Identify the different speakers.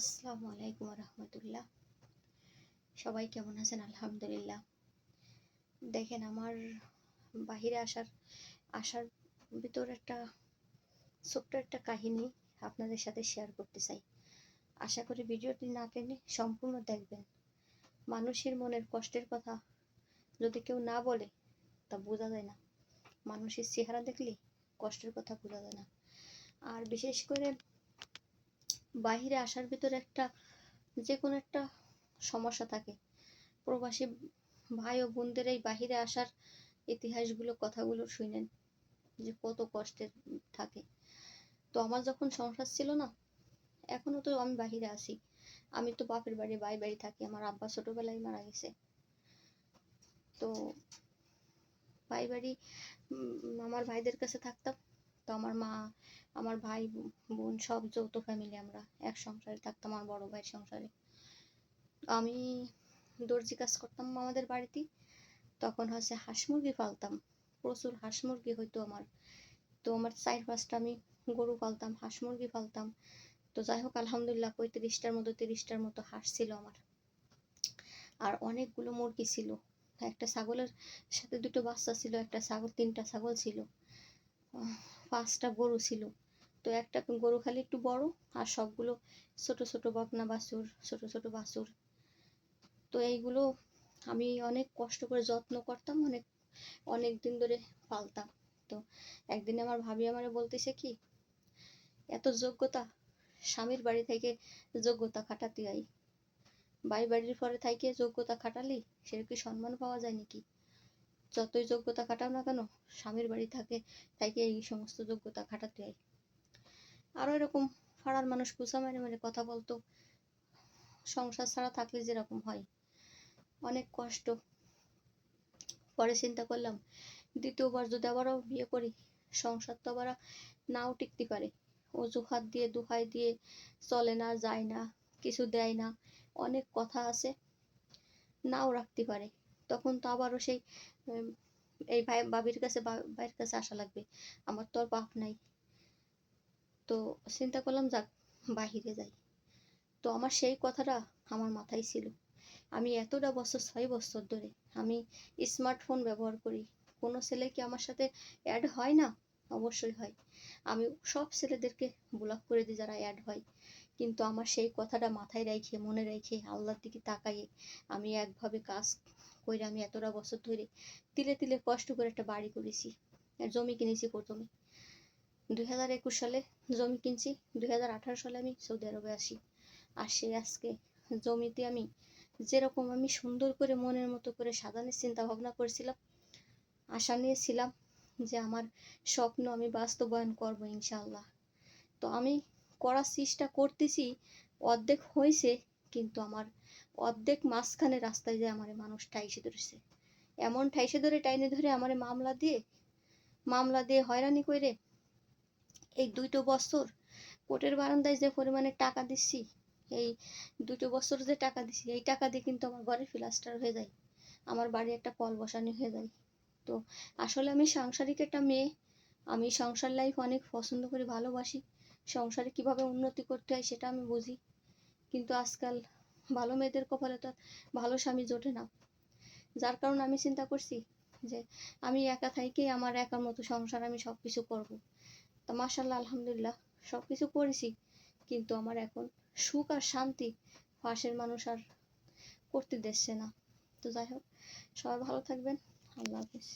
Speaker 1: আসসালামু আলাইকুম রহমতুল্লাহ সবাই কেমন আছেন? আলহামদুলিল্লাহ। দেখেন, আমার বাহিরে আসার আসার ভিতর একটা ছোট্ট একটা কাহিনী আপনাদের সাথে শেয়ার করতে চাই। আশা করি ভিডিওটি না টেনে সম্পূর্ণ দেখবেন। মানুষের মনের কষ্টের কথা যদি কেউ না বলে, তা বোঝা যায় না। মানুষের চেহারা দেখলে কষ্টের কথা বোঝা যায় না। আর বিশেষ করে বাহিরে আসার ভিতরে একটা যে কোনো একটা সমস্যা থাকে। প্রবাসী ভাই ও বোনদের এই বাহিরে আসার ইতিহাসগুলো, কথাগুলো শুনেন যে কত কষ্টের থাকে। তো আমার যখন সংসার ছিল না, এখনও তো আমি বাহিরে আছি। আমি তো বাপের বাড়ি বাই বাড়ি থাকি, আমার আব্বা ছোটবেলায় মারা গেছে। তো বাই বাড়ি আমার ভাইদের কাছে থাকতাম। তো আমার মা, আমার ভাই, বোন, সব যৌথ ফ্যামিলি আমরা এক সংসারে থাকতাম, আমার বড় ভাইয়ের সংসারে। আমি দর্জি কাজ করতাম আমাদের বাড়িতে তখন হচ্ছে হাঁস মুরগি পালতাম, প্রচুর হাঁস মুরগি হইতো আমার। তো আমার চার পাঁচটা আমি গরু পালতাম, হাঁস মুরগি পালতাম। তো যাই হোক, আলহামদুলিল্লাহ পঁয়ত্রিশটার মতো, তিরিশটার মতো হাঁস ছিল আমার। আর অনেকগুলো মুরগি ছিল। একটা ছাগলের সাথে দুটো বাচ্চা ছিল, একটা ছাগল, তিনটা ছাগল ছিল। পাঁচটা গরু ছিল। তো একটা গরু খালি একটু বড় আর সবগুলো ছোট ছোট বকনা বাছুর, ছোট ছোট বাছুর। তো এইগুলো আমি অনেক কষ্ট করে যত্ন করতাম, অনেক অনেক দিন ধরে পালতাম। তো একদিন আমার ভাবি আমারে বলতেছে কি, এত যোগ্যতা, স্বামীর বাড়ি থেকে যোগ্যতা খাটাতে আই বাই বাড়ির পরে থাইকে যোগ্যতা খাটালি, সেটা কি সম্মান পাওয়া যায় নাকি? যতই যোগ্যতা খাটাও না কেন, স্বামীর বাড়ি থাকে তাইকে এই সমস্ত যোগ্যতা খাটাতে হয়। আরও এরকম পাড়ার মানুষ কুচা মেরে মেরে কথা বলতো। সংসার ছাড়া থাকলে যেরকম হয়। অনেক কষ্ট। পরে চিন্তা করলাম, দ্বিতীয়বার যদি আবারও বিয়ে করি, সংসার তো আবার নাও টিকতে পারে। অজুহাত দিয়ে, দুহাই দিয়ে চলে না, যায় না, কিছু দেয় না, অনেক কথা আছে, নাও রাখতে পারে। তখন তো আবারও সেই এই ভাই বাবির কাছে ভাইয়ের কাছে আসা লাগবে। আমার তো আর বাপ নাই। তো চিন্তা করলাম, যাক, বাহিরে যাই। তো আমার সেই কথাটা আমার মাথায় ছিল। আমি এতটা বছর, ছয় বছর ধরে আমি স্মার্টফোন ব্যবহার করি। কোনো ছেলে কি আমার সাথে অ্যাড হয় না? অবশ্যই হয়। আমি সব ছেলেদেরকে ব্লক করে দিই যারা অ্যাড হয়। কিন্তু আমার সেই কথাটা মাথায় রেখে, মনে রেখে আল্লাহর দিকে তাকাইয়ে আমি একভাবে কাজ করে আমি এতটা বছর ধরে তিলে তিলে কষ্ট করে একটা বাড়ি করেছি জমি কিনেছি প্রথমে। দুই হাজার একুশ সালে জমি কিনছি, দুই হাজার আঠারো সালে আমি সৌদি আরবে আসি। আর সে আজকে জমিতে আমি যেরকম আমি সুন্দর করে মনের মতো করে সাজানোর চিন্তা ভাবনা করেছিলাম, আশা নিয়েছিলাম যে আমার স্বপ্ন আমি বাস্তবায়ন করব ইনশাল্লাহ তো আমি করার চেষ্টা করতেছি, অর্ধেক হয়েছে, কিন্তু আমার অর্ধেক মাঝখানে রাস্তায় যে আমার মানুষ ঠাইসে ধরেছে। এমন ঠাইসে ধরে, টাইনে ধরে আমার মামলা দিয়ে মামলা দিয়ে হয়রানি করে এই দুইটো বছর কোর্টের বারান্দায় যে পরিমাণে টাকা দিচ্ছি, এই দুটো বছর যে টাকা দিছি এই টাকা দিয়ে কিন্তু আমার ঘরে ফিলাস্টার হয়ে যায়। আমার বাড়ি একটা কল বসানি হয়ে যায়। তো আসলে আমি সাংসারিক একটা মেয়ে। আমি সংসার লাইফ অনেক পছন্দ করি, ভালোবাসি। সংসারে কীভাবে উন্নতি করতে হয় সেটা আমি বুঝি। কিন্তু আজকাল ভালো মেয়েদের কপালে তো ভালো স্বামী জোটে না। যার কারণে আমি চিন্তা করছি যে আমি একা থাইকেই আমার একার মতো সংসার আমি সব কিছু করব। তা মাসাল্লাহ আলহামদুলিল্লাহ সব কিছু করেছি। কিন্তু আমার এখন সুখ আর শান্তি পাশের মানুষ আর করতে দিচ্ছে না। তো যাই হোক, সবাই ভালো থাকবেন। আল্লাহ হাফিজ